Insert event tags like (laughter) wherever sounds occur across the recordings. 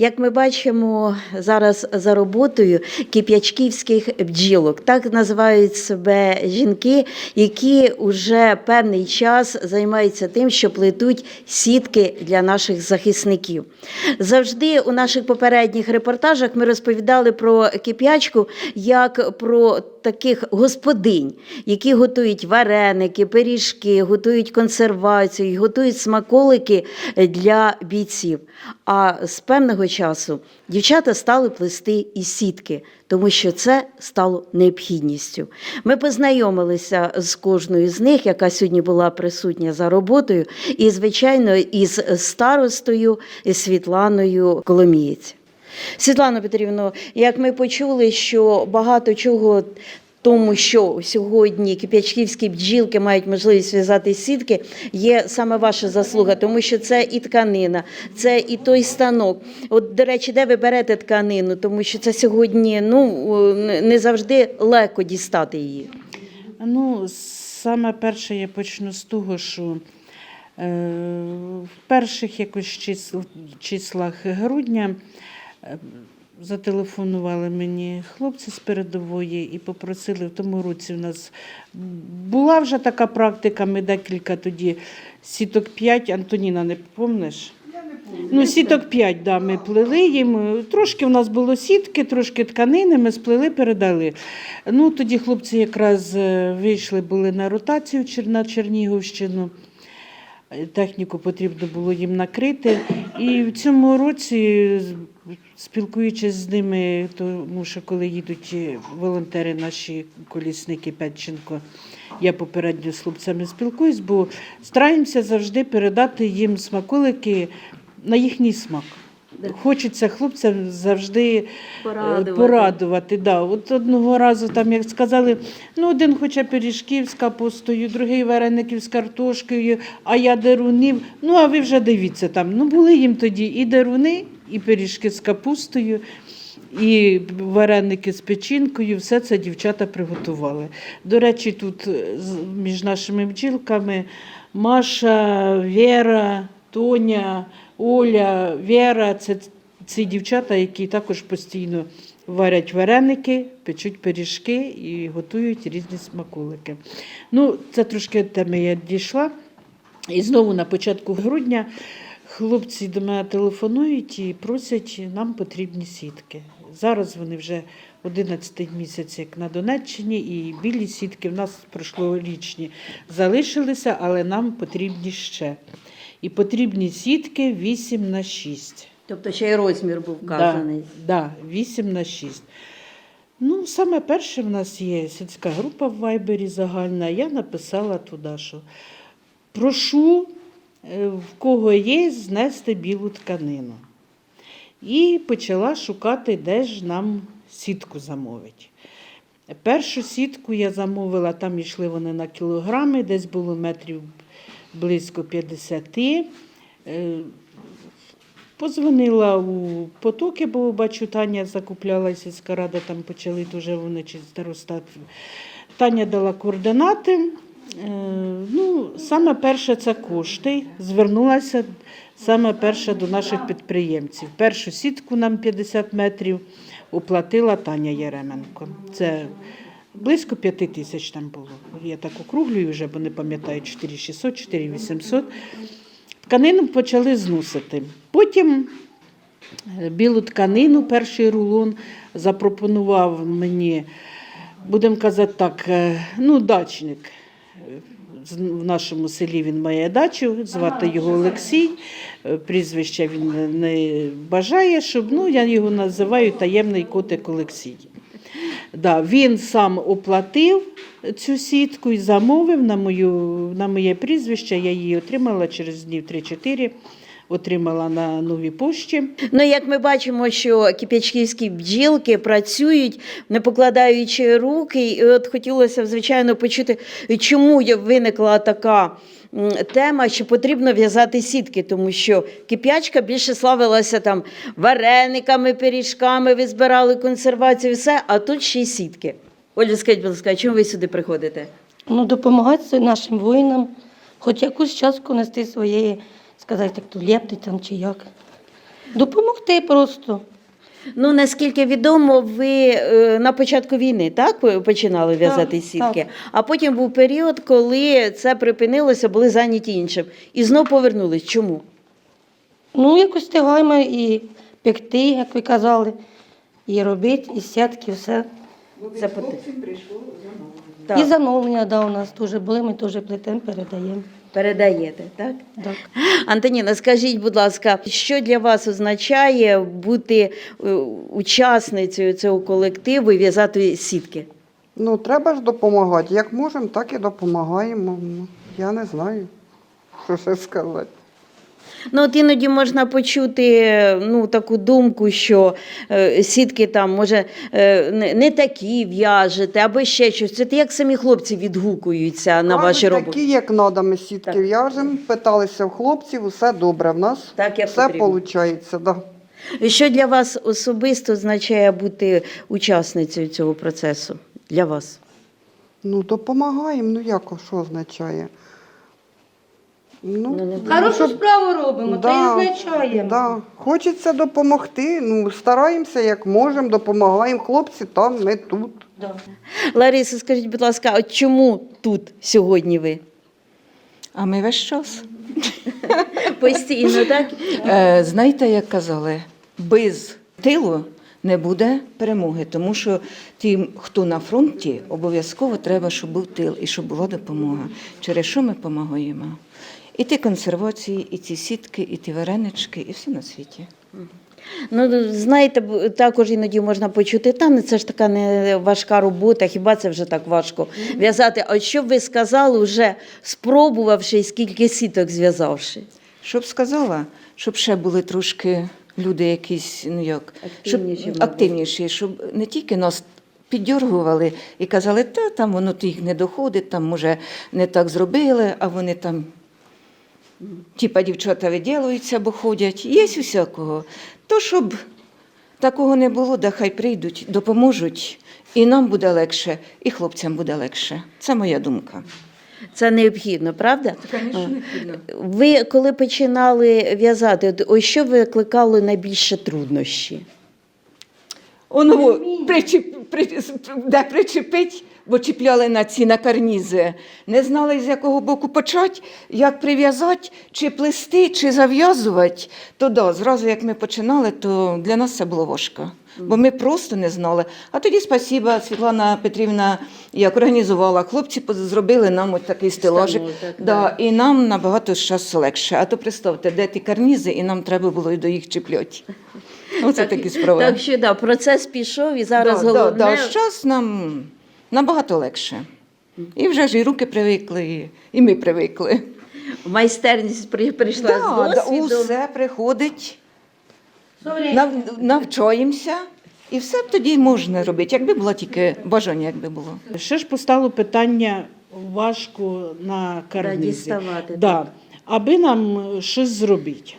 Як ми бачимо зараз за роботою кип'ячківських бджілок, так називають себе жінки, які вже певний час займаються тим, що плетуть сітки для наших захисників. Завжди у наших попередніх репортажах ми розповідали про кип'ячку як про таких господинь, які готують вареники, пиріжки, готують консервацію, готують смаколики для бійців. А з певного часу дівчата стали плести і сітки, тому що це стало необхідністю. Ми познайомилися з кожною з них, яка сьогодні була присутня за роботою, і, звичайно, із старостою Світланою Коломієць. Світлано Петрівно, як ми почули, що багато чого тому, що сьогодні кип'ячківські бджілки мають можливість в'язати сітки, є саме ваша заслуга, тому що це і тканина, це і той станок. От, до речі, де ви берете тканину, тому що це сьогодні ну, не завжди легко дістати її. Ну, саме перше я почну з того, що е, в перших якось числах грудня е, зателефонували мені хлопці з передової і попросили в тому році. У нас була вже така практика, ми декілька тоді сіток 5, Антоніна, не помниш? Ну, сіток 5, да, ми плели їм. Трошки в нас було сітки, трошки тканини, ми сплели, передали. Ну, тоді хлопці якраз е, вийшли, були на ротацію на Чернігівщину. Е, Техніку потрібно було їм накрити. І в цьому році, спілкуючись з ними, тому що коли їдуть е, волонтери, наші колісники Петченко, я попередньо з хлопцями спілкуюсь, бо стараємося завжди передати їм смаколики на їхній смак. Хочеться хлопцям завжди е, Порадувати. порадувати. Да. От одного разу, там, як сказали, ну один хоче пиріжків з капустою, другий вареників з картошкою, а я дерунів. Ну, а ви вже дивіться там. Ну, були їм тоді і деруни, і пиріжки з капустою. І вареники з печінкою, все це дівчата приготували. До речі, тут е, між нашими бджілками Маша, Вера, Тоня, Оля, Вера це ці дівчата, які також постійно варять вареники, печуть пиріжки і готують різні смаколики. Ну, це трошки теми я дійшла. І знову на початку грудня хлопці до мене телефонують і просять, нам потрібні сітки. Зараз вони вже 11 місяць, як на Донеччині, і білі сітки в нас прошлорічні залишилися, але нам потрібні ще. І потрібні сітки 8 на 6. Тобто ще й розмір був вказаний. Да, да, 8 на 6. Ну, саме перше в нас є сільська група в Вайбері загальна. Я написала туди, що прошу, в кого є, знести білу тканину. І почала шукати, де ж нам сітку замовить. Першу сітку я замовила, там йшли вони на кілограми, десь було метрів близько 50. Е, Позвонила у потоки, бо бачу, Таня закупляла сільська рада, там почали дуже вони чи старостат. Таня дала координати. Е, Ну, саме перше це кошти. Звернулася саме перше до наших підприємців. Першу сітку нам 50 метрів оплатила Таня Яременко. Це близько 5 тисяч там було. Я так округлюю вже, бо не пам'ятаю, 4600, 4800. Тканину почали зносити. Потім е, білу тканину, перший рулон запропонував мені, будемо казати так, е, ну, дачник. В нашому селі він має дачу, звати його Олексій. Е, Прізвища він не- не бажає, щоб ну, я його називаю таємний котик Олексій. Да, він сам оплатив цю сітку і замовив на, мою, на моє прізвище. Я її отримала через днів 3-4, отримала на новій пошті. Ну, як ми бачимо, що кип'ячківські бджілки працюють, не покладаючи руки. І от хотілося б, звичайно, почути, чому виникла така тема, що потрібно в'язати сітки, тому що кип'ячка більше славилася там варениками, пиріжками, ви збирали консервацію, все, а тут ще й сітки. Оля, скажіть, будь ласка, чому ви сюди приходите? Ну, допомагати нашим воїнам, хоч якусь частку нести своєї, сказати, як то лепти там чи як. Допомогти просто. Ну, наскільки відомо, ви е, на початку війни так починали в'язати Так, сітки, так. а потім був період, коли це припинилося, були зайняті іншим. І знов повернулись. Чому? Ну, якось встигаємо і пекти, як ви казали, і робити, і сітки, все. Це поти- І замовлення, да, у нас теж були, ми теж плетемо, передаємо. Передаєте, так? Так. Антоніна, скажіть, будь ласка, що для вас означає бути е, учасницею цього колективу і в'язати сітки? Ну, треба ж допомагати. Як можемо, так і допомагаємо. Я не знаю, що ще сказати. Ну, от іноді можна почути ну, таку думку, що е, сітки там, може, е, не, такі в'яжете, або ще щось. Це як самі хлопці відгукуються на Кажуть, ваші роботи. Такі, як надо, ми сітки Так. в'яжемо, питалися в хлопців, усе добре. В нас Так, як все виходить. Да. Що для вас особисто означає бути учасницею цього процесу? Для вас? Ну, допомагаємо. Ну як, що означає? Ну, Ну, не ну, Хорошу справу робимо, Да, та й означаємо. Да. Хочеться допомогти. Ну, стараємося, як можемо, допомагаємо. Хлопці там, ми тут. Да. Лариса, скажіть, будь ласка, от чому тут сьогодні ви? А ми весь час. (laughs) Постійно, так? Е, знаєте, як казали, без тилу не буде перемоги, тому що тим, хто на фронті, обов'язково треба, щоб був тил і щоб була допомога. Через що ми допомагаємо? І ті консервації, і ці сітки, і ті варенички, і все на світі. Ну, знаєте, також іноді можна почути, та ну, це ж така не важка робота, хіба це вже так важко в'язати. А що б ви сказали, вже спробувавши, скільки сіток зв'язавши? Щоб сказала, щоб ще були трошки люди якісь, ну як, Активніші, щоб, мабуть. активніші, щоб не тільки нас піддергували і казали, та там воно їх не доходить, там може не так зробили, а вони там. Типа дівчата виділуються, бо ходять. Є усякого. То щоб такого не було, да хай прийдуть, допоможуть, і нам буде легше, і хлопцям буде легше. Це моя думка. Це необхідно, правда? Ви коли починали в'язати, ось що викликало найбільше труднощі? Оно причіп, при, де причепить, бо чіпляли на ці на карнізи. Не знали, з якого боку почати, як прив'язати, чи плести, чи зав'язувати. То да, зразу як ми починали, то для нас це було важко. Бо ми просто не знали. А тоді спасіба, Світлана Петрівна як організувала. Хлопці зробили нам от такий стелажик. Так, да, і нам набагато часу легше. А то представте, де ті карнізи, і нам треба було і до їх чіпляти. Оце такі справи. Так що да, процес пішов і зараз да, головне. Да, да. Час нам набагато легше. І вже ж і руки привикли, і, і ми привикли. Майстерність при- прийшла Да, з да, досвідом. усе приходить, нав, навчаємося, і все б тоді можна робити, якби було тільки бажання, якби було. Ще ж постало питання важко на карнизі. діставати, Да. Аби нам щось зробити.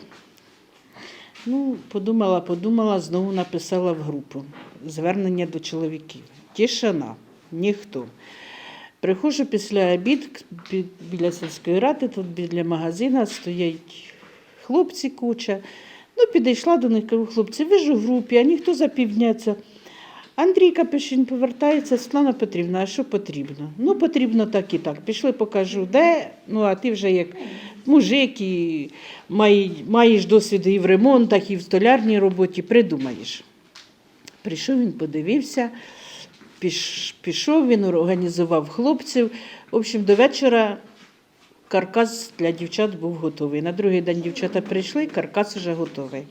Ну, подумала, подумала, знову написала в групу звернення до чоловіків. Тишина, ніхто. Приходжу після обід біля сільської ради, тут біля магазина стоять хлопці куча. Ну, підійшла до них, кажу, хлопці, ви ж у групі, а ніхто за півдня це. Андрій Капюшин повертається, Світлана Петрівна, а що потрібно? Ну, потрібно так і так. Пішли, покажу, де. Ну, а ти вже як мужик і маєш досвід і в ремонтах, і в столярній роботі, придумаєш. Прийшов він, подивився, пішов, він організував хлопців. В общем, до вечора каркас для дівчат був готовий. На другий день дівчата прийшли, каркас вже готовий.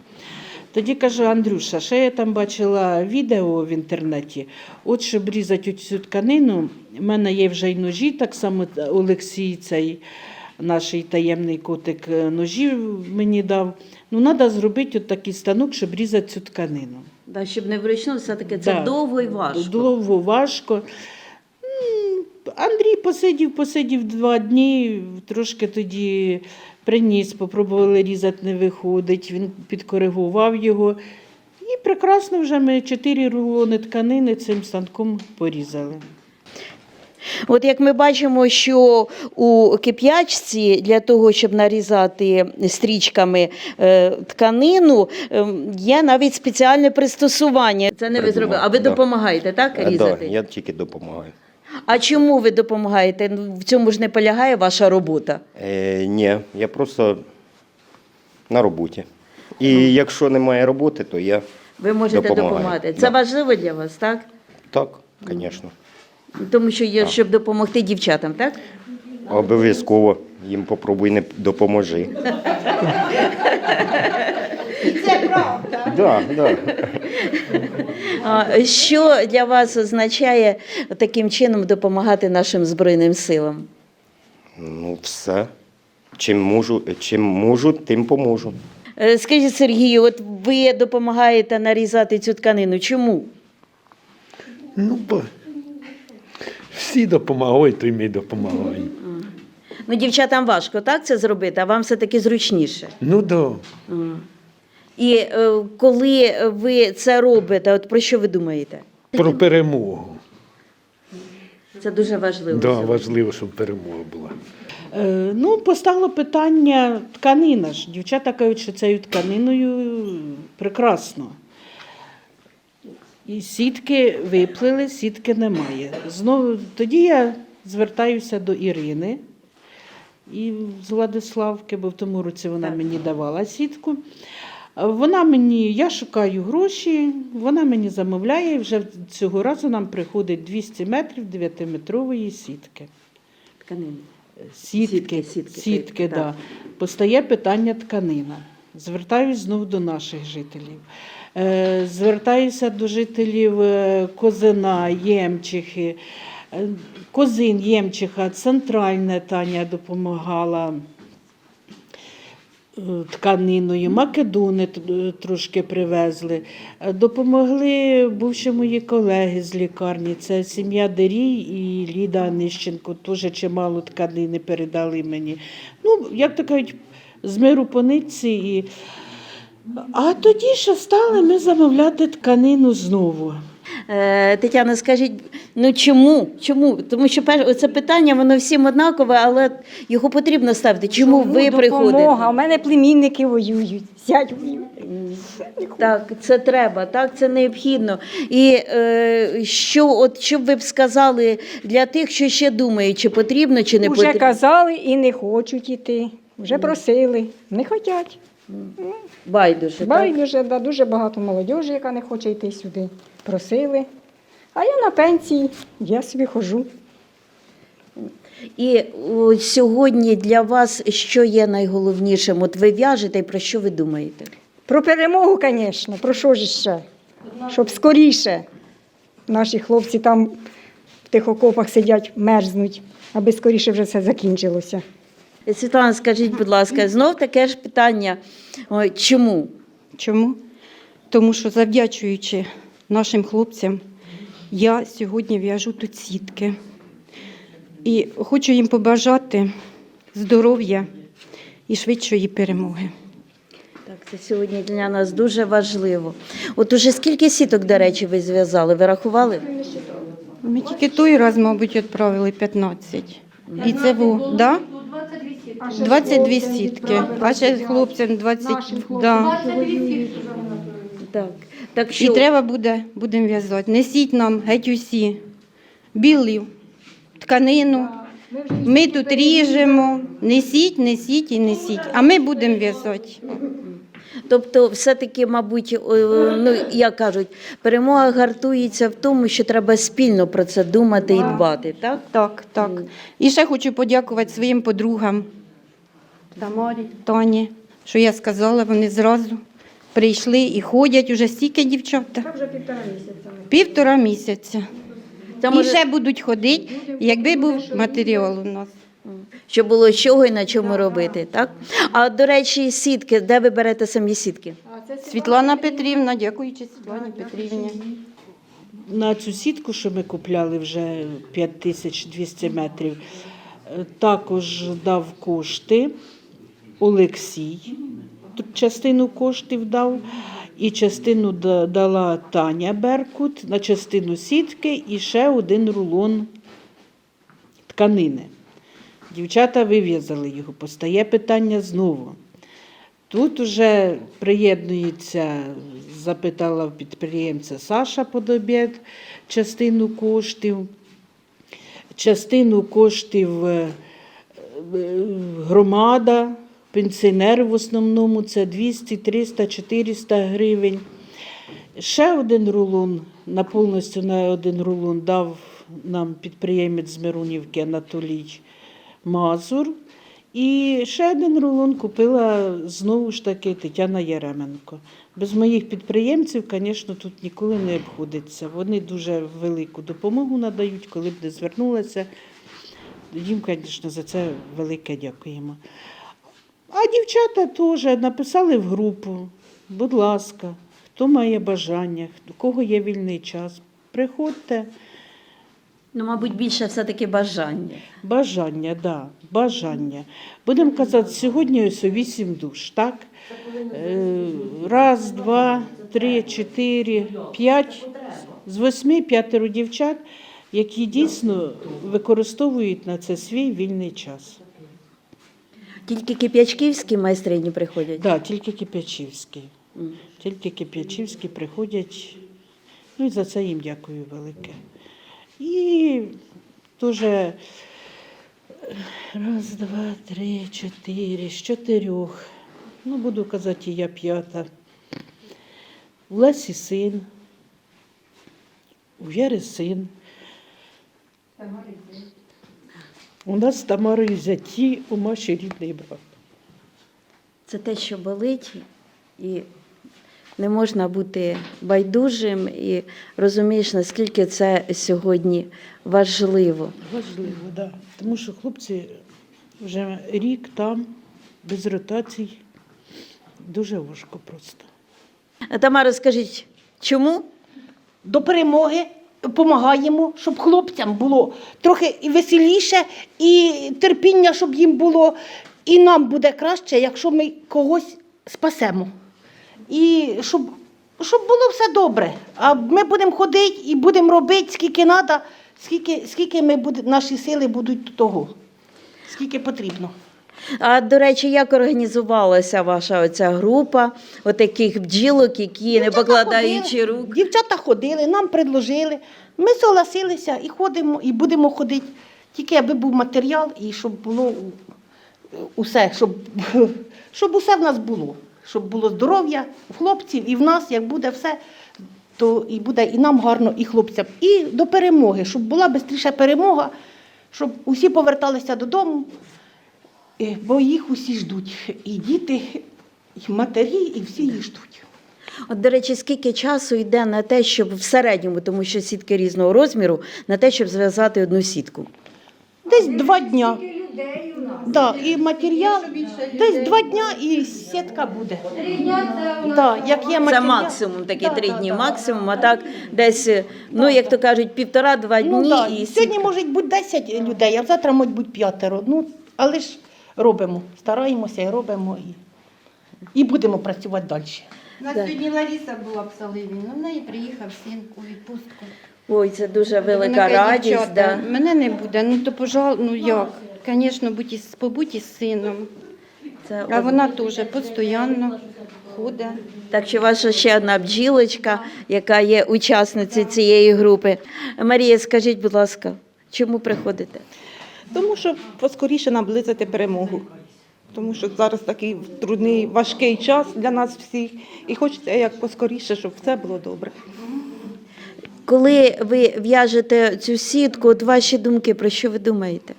Тоді каже Андрюша, ще я там бачила відео в інтернеті. От щоб різати цю тканину, в мене є вже й ножі, так само Олексій, цей наш таємний котик е, ножі мені дав. Ну, треба зробити от такий станок, щоб різати цю тканину. Да, щоб не вручну, все-таки це Да. довго і важко. Довго, важко. Андрій посидів, посидів два дні, трошки тоді приніс, попробували різати, не виходить. Він підкоригував його. І прекрасно вже ми чотири рулони тканини цим станком порізали. От як ми бачимо, що у кип'ячці для того, щоб нарізати стрічками е, тканину, е, є навіть спеціальне пристосування. Це не ви зробили, а ви Да. допомагаєте, так, Е, різати? Да, я тільки допомагаю. А чому ви допомагаєте? Ну, В цьому ж не полягає ваша робота. Е, ні, я просто на роботі. І якщо немає роботи, то я Ви можете Допомагаю, допомагати. Це да. важливо для вас, так? так, звісно. Тому що є, щоб допомогти дівчатам, так? Обов'язково їм попробуй не допоможи. Це правда. Да, да. А, Що для вас означає таким чином допомагати нашим Збройним силам? Ну, все. Чим можу, чим можу, тим поможу. Е, Скажіть, Сергію, от ви допомагаєте нарізати цю тканину. Чому? Ну, бо всі допомагають, то й ми допомагаємо. Ну, дівчатам важко так це зробити, а вам все-таки зручніше. Ну да. І е, коли ви це робите, от про що ви думаєте? Про перемогу. Це дуже важливо. Да, важливо, щоб перемога була. Е, Ну, постало питання тканина ж. Дівчата кажуть, що цією тканиною прекрасно. І сітки виплили, сітки немає. Знову тоді я звертаюся до Ірини і з Владиславки, бо в тому році вона мені давала сітку. Вона мені, я шукаю гроші, вона мені замовляє, і вже цього разу нам приходить 200 метрів 9-метрової сітки. Тканину. Сітки, Сітки, сітки, сітки, да. так. Постає питання тканина. Звертаюсь знову до наших жителів. Е, звертаюся до жителів е, Козина, Ємчихи. Е, Козин, Ємчиха, центральна Таня допомагала тканиною, македони е, трошки привезли. Допомогли бувші мої колеги з лікарні. Це сім'я Дерій і Ліда Нищенко. Теж чимало тканини передали мені. Ну, як то кажуть, з миру по нитці. І... А тоді ще стали ми замовляти тканину знову. Е, Тетяна, скажіть, ну чому? Чому? Тому що перше, це питання, воно всім однакове, але його потрібно ставити. Чому, ви допомога? У мене племінники воюють, зять воює. Так, це треба, так, це необхідно. І е, що, от, що б ви б сказали для тих, що ще думають, чи потрібно, чи не Вже потрібно? казали і не хочуть іти. Вже просили, не хочуть. Байдуже, так? Байдуже, да, дуже багато молодіжі, яка не хоче йти сюди. Просили. А я на пенсії, я собі хожу. І о, сьогодні для вас що є найголовнішим? От ви в'яжете і про що ви думаєте? Про перемогу, звісно, про що ж ще? Щоб скоріше наші хлопці там в тих окопах сидять, мерзнуть, аби скоріше вже все закінчилося. Світлана, скажіть, будь ласка, знов таке ж питання. Ой, чому? Чому? Тому що завдячуючи нашим хлопцям, я сьогодні в'яжу тут сітки. І хочу їм побажати здоров'я і швидшої перемоги. Так, це сьогодні для нас дуже важливо. От уже скільки сіток, до речі, ви зв'язали? Ви рахували? Ми тільки той раз, мабуть, відправили 15. І це був, да? 22 сітки. А ще хлопцям 20. Да. Так. Так І що треба буде, будемо в'язати. Несіть нам геть усі білі тканину. Ми тут ріжемо. Несіть, несіть і несіть. А ми будемо в'язати. Тобто, все-таки, мабуть, о, ну як кажуть, перемога гартується в тому, що треба спільно про це думати і дбати, так? Так, так. І ще хочу подякувати своїм подругам Тамарі, Тані, що я сказала, вони зразу прийшли і ходять уже стільки дівчата. вже півтора місяця. Півтора місяця. Це І може, ще будуть ходити, якби був матеріал у нас. щоб було з чого і на чому робити, так? А до речі, сітки, де ви берете самі сітки? Світлана Петрівна, дякуючи Світлані Петрівні. На цю сітку, що ми купляли вже 5200 метрів, е, також дав кошти Олексій. Частину коштів дав, і частину дала Таня Беркут на частину сітки і ще один рулон тканини. Дівчата вив'язали його, постає питання знову. Тут уже приєднується, запитала підприємця Саша Подобєд частину коштів. Частину коштів е, е, громада, пенсіонери в основному це 200, 300, 400 гривень. Ще один рулон, на повністю на один рулон дав нам підприємець з Миронівки Анатолій Мазур. І ще один рулон купила знову ж таки Тетяна Яременко. Без моїх підприємців, звісно, тут ніколи не обходиться. Вони дуже велику допомогу надають, коли б не звернулася. Їм, звісно, за це велике дякуємо. А дівчата теж написали в групу, будь ласка, хто має бажання, у кого є вільний час, приходьте. Ну, мабуть, більше все-таки бажання. Бажання, да, бажання. Будемо казати, сьогодні ось вісім душ, так? Е, Раз, два, три, чотири, п'ять. З восьми п'ятеро дівчат, які дійсно використовують на це свій вільний час. Тільки кип'ячківські майстрині приходять. Так, да, тільки Кип'ячівські. Тільки Кип'ячівські приходять. Ну і за це їм дякую велике. І дуже раз, два, три, чотири, з чотирьох. Ну, буду казати, я п'ята. У Лесі син, у Віри син. У нас з Тамарою зяті, у Маші рідний брат. Це те, що болить, і не можна бути байдужим, і розумієш, наскільки це сьогодні важливо. Важливо, так. Да. Тому що хлопці вже рік там, без ротацій. Дуже важко просто. Тамара, скажіть, чому? До перемоги допомагаємо, щоб хлопцям було трохи і веселіше, і терпіння, щоб їм було. І нам буде краще, якщо ми когось спасемо. І щоб, щоб було все добре. А ми будемо ходити і будемо робити скільки треба, скільки, скільки ми буде, наші сили будуть до того, скільки потрібно. А до речі, як організувалася ваша оця група отаких бджілок, які не покладаючи ходили, рук? Дівчата ходили, нам предложили. Ми согласилися і ходимо, і будемо ходити. Тільки аби був матеріал і щоб було усе, щоб, (laughs) щоб усе в нас було. Щоб було здоров'я у хлопців і в нас, як буде все, то і буде і нам гарно, і хлопцям. І до перемоги, щоб була швидше перемога, щоб усі поверталися додому, бо їх усі ждуть. І діти, і матері, і всі їх ждуть. От, до речі, скільки часу йде на те, щоб в середньому, тому що сітки різного розміру, на те, щоб зв'язати одну сітку? Десь два дня. Да, і матеріал, десь два дня і сітка буде. Да, як є Це матеріал. максимум, такі Да, три да, дні да. максимум, а так десь, ну як то кажуть, півтора-два дні Ну, да. і Сьогодні сітка. може бути 10 людей, а завтра може бути п'ятеро. Ну, але ж робимо, стараємося і робимо. І, і будемо працювати далі. У нас сьогодні Лариса була в Саливі, ну в неї приїхав син у відпустку. Ой, це дуже велика Вона каже, радість. «Дівчата, Да. Мене не буде, ну то пожал, ну як? Звісно, будь із, побудь із сином. Це А вона теж постійно ходить. Так що ваша ще одна бджілочка, яка є учасницею цієї групи. Марія, скажіть, будь ласка, чому приходите? Тому що поскоріше наблизити перемогу. Тому що зараз такий трудний, важкий час для нас всіх. І хочеться як поскоріше, щоб все було добре. Коли ви в'яжете цю сітку, от ваші думки, про що ви думаєте?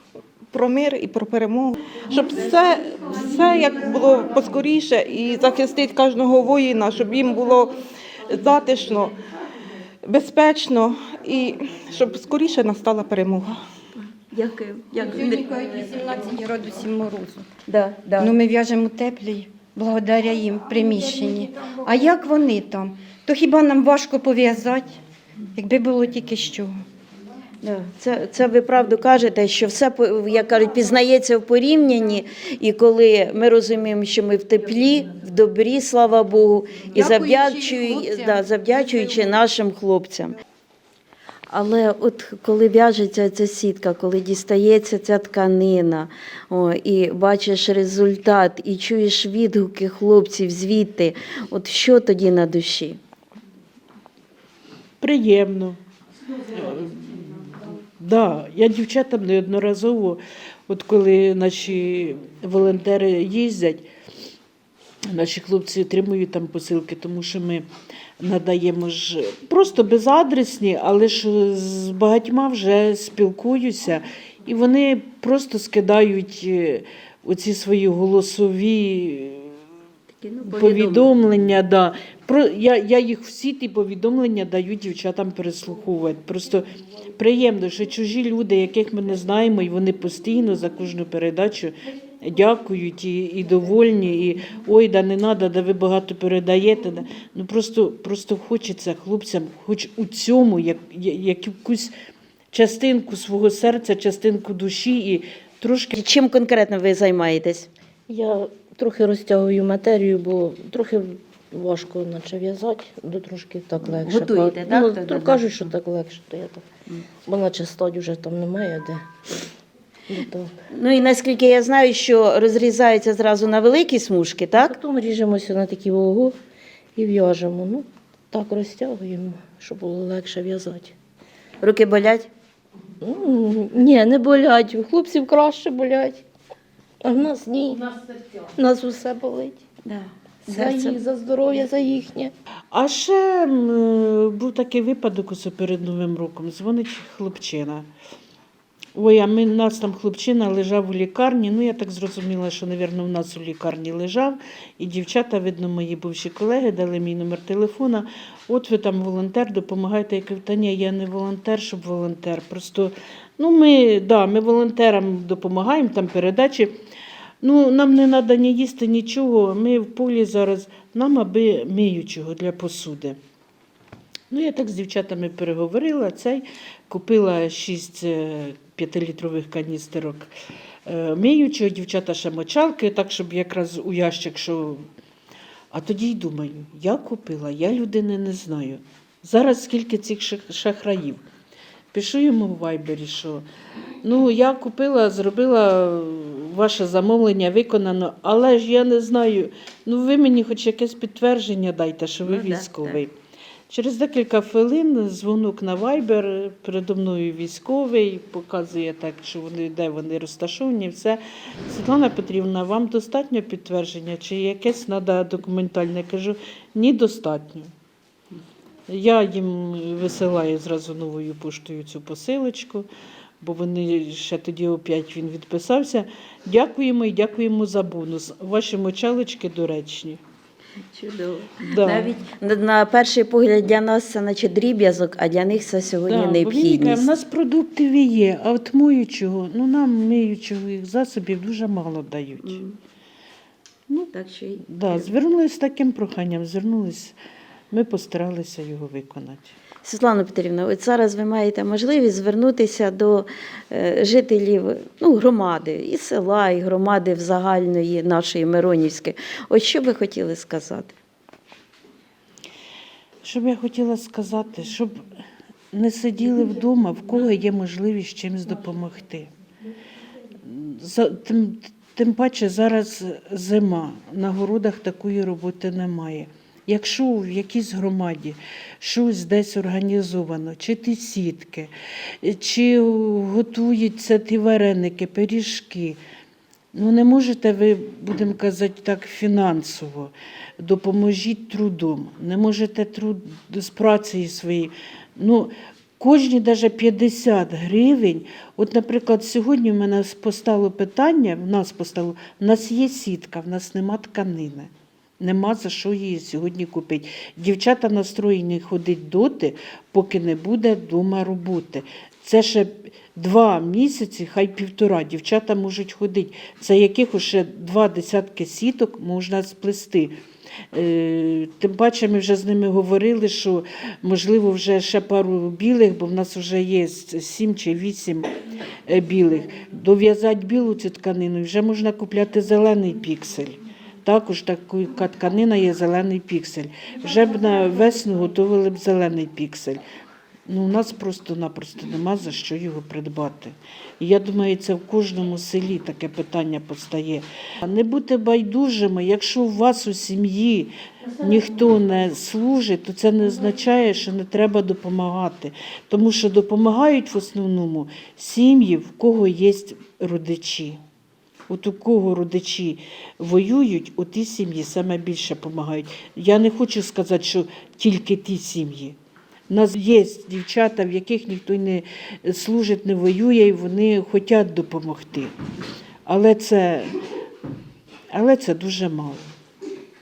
Про мир і про перемогу. Щоб все, все як було поскоріше і захистити кожного воїна, щоб їм було затишно, безпечно і щоб скоріше настала перемога. Дякую. Сьогодні кажуть 18 градусів морозу. Да, да. Ну ми в'яжемо теплі, благодаря їм приміщенні. А як вони там? То хіба нам важко пов'язати, якби було тільки що? Да, Це, це ви правду кажете, що все, як кажуть, пізнається в порівнянні, і коли ми розуміємо, що ми в теплі, в добрі, слава Богу, і завдячуючи, да, завдячуючи нашим хлопцям. Але от коли в'яжеться ця сітка, коли дістається ця тканина, о, і бачиш результат, і чуєш відгуки хлопців звідти, от що тоді на душі? Приємно. Да, я дівчатам неодноразово, от коли наші волонтери їздять, наші хлопці отримують там посилки, тому що ми надаємо ж просто безадресні, але ж з багатьма вже спілкуюся, і вони просто скидають е, оці свої голосові повідомлення. Да. Про, я, я їх всі ті повідомлення даю дівчатам переслуховувати. Просто приємно, що чужі люди, яких ми не знаємо, і вони постійно за кожну передачу дякують і, і довольні, і ой, да не треба, да ви багато передаєте. Да. Ну просто, просто хочеться хлопцям, хоч у цьому, як, я- якусь частинку свого серця, частинку душі і трошки. Чим конкретно ви займаєтесь? Я трохи розтягую матерію, бо трохи важко наче в'язати, до трошки так легше. Готуєте, так, Ну, то да? кажуть, що так легше, то я так. Бо наче стать вже там немає де. Ну. І наскільки я знаю, що розрізається зразу на великі смужки, так? Потім ріжемося на такі вогу і в'яжемо. Ну, так розтягуємо, щоб було легше в'язати. Руки болять? Ну, ні, не болять. У хлопців краще болять. А в нас ні. У нас усе болить. Да. За їх, за здоров'я, за їхнє. А ще м, був такий випадок ось перед Новим роком. Дзвонить хлопчина. Ой, а ми, нас там хлопчина лежав у лікарні. Ну, я так зрозуміла, що, мабуть, в нас у лікарні лежав. І дівчата, видно, мої бувші колеги дали мій номер телефона. От ви там волонтер, допомагаєте. Я кажу, та ні, я не волонтер, щоб волонтер. Просто ну, ми, да, ми волонтерам допомагаємо, там передачі. Ну, нам не треба ні їсти нічого. Ми в полі зараз, нам аби миючого для посуди. Ну, я так з дівчатами переговорила. Цей купила 6 п'ятилітрових каністерок е, миючого, дівчата ще мочалки, так, щоб якраз у ящик, що. А тоді й думаю, я купила, я людини не знаю. Зараз скільки цих шахраїв. Пишу йому в вайбері, що ну, я купила, зробила ваше замовлення, виконано, але ж я не знаю. Ну, ви мені хоч якесь підтвердження дайте, що ви Ну, військовий. Через декілька хвилин дзвонок на Viber, передо мною військовий, показує так, що вони, де вони розташовані, все. Світлана Петрівна, вам достатньо підтвердження, чи якесь треба документальне? Кажу, ні, достатньо. Я їм висилаю зразу новою поштою цю посилочку, бо вони ще тоді опять він відписався. Дякуємо і дякуємо за бонус. Ваші мочалочки доречні. Чудово. Да. Навіть на, на перший погляд для нас це наче дріб'язок, а для них це сьогодні Да, бо він каже, необхідність. в нас продуктів і є, а от миючого, ну нам миючого їх засобів дуже мало дають. М. Ну, Так що й- Да, звернулися з таким проханням, звернулись, ми постаралися його виконати. Світлана Петрівна, от зараз ви маєте можливість звернутися до е, жителів ну, громади, і села, і громади в загальної нашої Миронівської. От що ви хотіли сказати? Що б я хотіла сказати, щоб не сиділи вдома, в кого є можливість чимось допомогти. Тим, тим паче зараз зима, на городах такої роботи немає. Якщо в якійсь громаді щось десь організовано, чи ті сітки, чи готуються ті вареники, пиріжки, Ну, не можете ви, будемо казати так, фінансово. Допоможіть трудом. Не можете труд з працею своєю. Ну, кожні навіть 50 гривень. От, наприклад, сьогодні в мене постало питання, в нас постало, в нас є сітка, в нас нема тканини. Нема за що її сьогодні купити. Дівчата настроєні ходить доти, поки не буде вдома роботи. Це ще два місяці, хай півтора. Дівчата можуть ходити. Це яких ще два десятки сіток можна сплести. Е, Тим паче ми вже з ними говорили, що можливо вже ще пару білих, бо в нас вже є сім чи вісім е, білих. Дов'язати білу цю тканину і вже можна купляти зелений піксель. Також така тканина є зелений піксель. Вже б на весну готували б зелений піксель. Ну, у нас просто-напросто нема за що його придбати. І я думаю, це в кожному селі таке питання постає. Не будьте байдужими, якщо у вас у сім'ї ніхто не служить, то це не означає, що не треба допомагати. Тому що допомагають в основному сім'ї, в кого є родичі. От у кого родичі воюють, у ті сім'ї саме більше допомагають. Я не хочу сказати, що тільки ті сім'ї. У нас є дівчата, в яких ніхто не служить, не воює, і вони хочуть допомогти. Але це, але це дуже мало.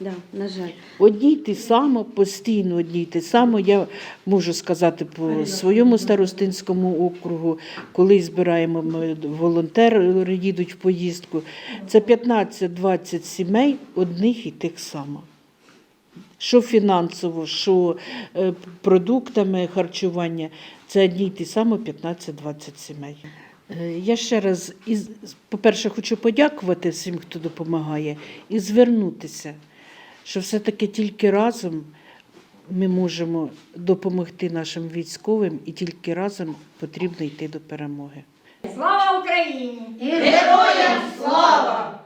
Да, на жаль. Одні й ті само, постійно одні й ті само. Я можу сказати по своєму старостинському округу, коли збираємо ми волонтери, їдуть в поїздку. Це 15-20 сімей одних і тих само. Що фінансово, що е, продуктами харчування, це одні й ті само 15-20 сімей. Е, Я ще раз, по-перше, хочу подякувати всім, хто допомагає, і звернутися, що все-таки тільки разом ми можемо допомогти нашим військовим, і тільки разом потрібно йти до перемоги. Слава Україні! І героям слава!